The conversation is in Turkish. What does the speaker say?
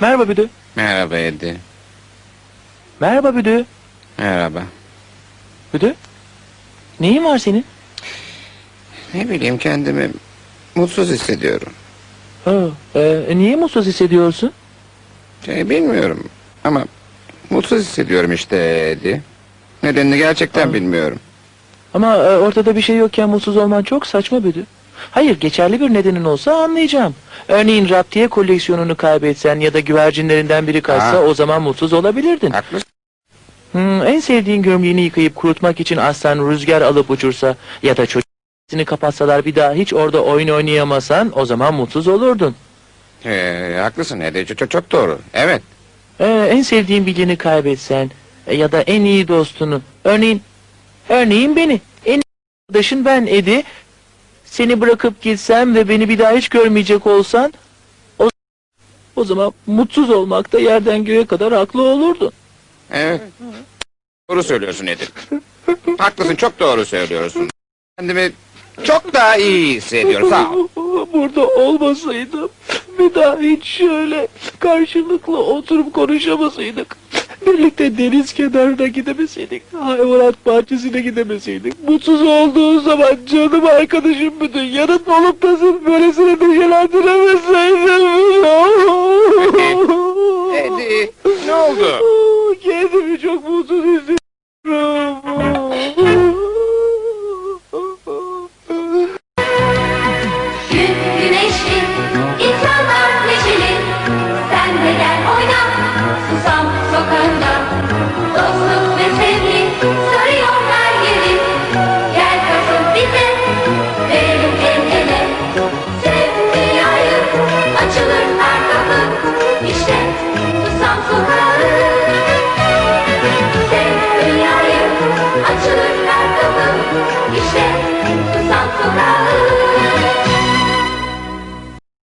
Merhaba Büdü. Merhaba Edi. Merhaba Büdü. Merhaba. Büdü. Neyin var senin? Ne bileyim kendimi mutsuz hissediyorum. Ha, e, niye mutsuz hissediyorsun? Şey bilmiyorum ama mutsuz hissediyorum işte Edi. Nedenini gerçekten Aa. bilmiyorum. Ama e, ortada bir şey yokken mutsuz olman çok saçma Büdü. Hayır geçerli bir nedenin olsa anlayacağım. Örneğin raptiye koleksiyonunu kaybetsen ya da güvercinlerinden biri kaçsa Ha. o zaman mutsuz olabilirdin. Haklısın. Hmm, en sevdiğin gömleğini yıkayıp kurutmak için aslan rüzgar alıp uçursa ya da çocuğunu kapatsalar bir daha hiç orada oyun oynayamasan o zaman mutsuz olurdun. Ee, haklısın Edi. Çok, çok doğru. Evet. Ee, en sevdiğin birini kaybetsen e, ya da en iyi dostunu örneğin örneğin beni en iyi arkadaşın ben Edi seni bırakıp gitsem ve beni bir daha hiç görmeyecek olsan o, o zaman mutsuz olmakta yerden göğe kadar haklı olurdun. Evet. Doğru söylüyorsun Edi. Haklısın çok doğru söylüyorsun. Kendimi çok daha iyi hissediyorum. Sağ ol. Burada olmasaydım bir daha hiç şöyle karşılıklı oturup konuşamasaydık. Birlikte deniz kenarına gidemeseydik, hayvanat bahçesine gidemeseydik. Mutsuz olduğun zaman canım arkadaşım bütün yanında olup da sırf böylesine neşelendiremeseydim. Edi ne oldu? Samsun Karı